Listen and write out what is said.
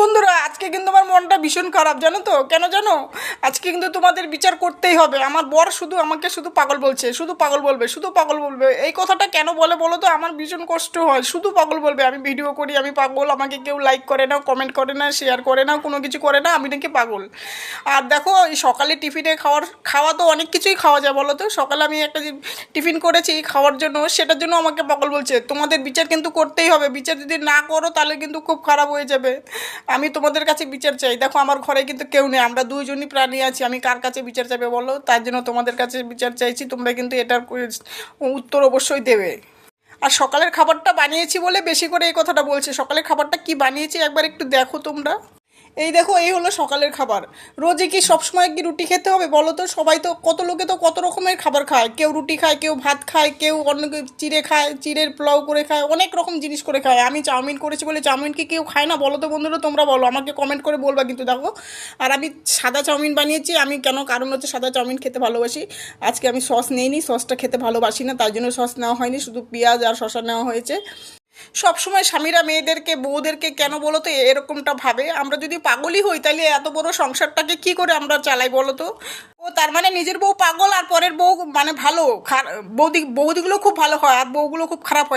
বন্ধুরা, আজকে কিন্তু আমার মনটা ভীষণ খারাপ, জানো তো? কেন জানো? আজকে কিন্তু তোমাদের বিচার করতেই হবে। আমার বর শুধু আমাকে শুধু পাগল বলছে, শুধু পাগল বলবে, শুধু পাগল বলবে। এই কথাটা কেন বলে বলো তো? আমার ভীষণ কষ্ট হয়। শুধু পাগল বলবে। আমি ভিডিও করি, আমি পাগল। আমাকে কেউ লাইক করে না কমেন্ট করে না শেয়ার করে না কোনো কিছু করে না আমি নাকি পাগল। আর দেখো, এই সকালে টিফিনে খাওয়ার, খাওয়া তো অনেক কিছুই খাওয়া যায়, বলো তো? সকালে আমি একটা টিফিন করেছি খাওয়ার জন্য, সেটার জন্য আমাকে পাগল বলছে। তোমাদের বিচার কিন্তু করতেই হবে। বিচার যদি না করো, তাহলে কিন্তু খুব খারাপ হয়ে যাবে। আমি তোমাদের কাছে বিচার চাই। দেখো, আমার ঘরে কিন্তু কেউ নেই। আমরা দুইজনই প্রাণী আছি। আমি কার কাছে বিচার চাইবে বলো? তার জন্য তোমাদের কাছে বিচার চাইছি। তোমরা কিন্তু এটার উত্তর অবশ্যই দেবে। আর সকালের খাবারটা বানিয়েছি বলে বেশি করে এই কথাটা বলছে। সকালের খাবারটা কি বানিয়েছি একবার একটু দেখো তোমরা। এই দেখো, এই হলো সকালের খাবার। রোজে কি সবসময় কি রুটি খেতে হবে বলো তো? সবাই তো কত লোকে তো কত রকমের খাবার খায়। কেউ রুটি খায়, কেউ ভাত খায়, কেউ অন্য চিড়ে খায়, চিড়ের পোলাও করে খায়, অনেক রকম জিনিস করে খায়। আমি চাউমিন করেছি বলে চাউমিন কি কেউ খায় না? বলো তো বন্ধুরা, তোমরা বলো, আমাকে কমেন্ট করে বলবা কিন্তু দেখো। আর আমি সাদা চাউমিন বানিয়েছি, আমি কেন কারণ হচ্ছে সাদা চাউমিন খেতে ভালোবাসি। আজকে আমি সস নিইনি, সসটা খেতে ভালোবাসি না, তার জন্য সস নেওয়া হয়নি, শুধু পেঁয়াজ আর শসা নেওয়া হয়েছে। সবসময় স্বামীরা মেয়েদেরকে, বউদেরকে কেন বলো তো এরকমটা ভাবে? আমরা যদি পাগলই হই তাহলে এত বড় সংসারটাকে কি করে আমরা চালাই বলো তো? ও তার মানে নিজের বউ পাগল আর পরের বউ মানে ভালো বৌদি বৌদিগুলো খুব ভালো হয় আর বউগুলো খুব খারাপ হয়।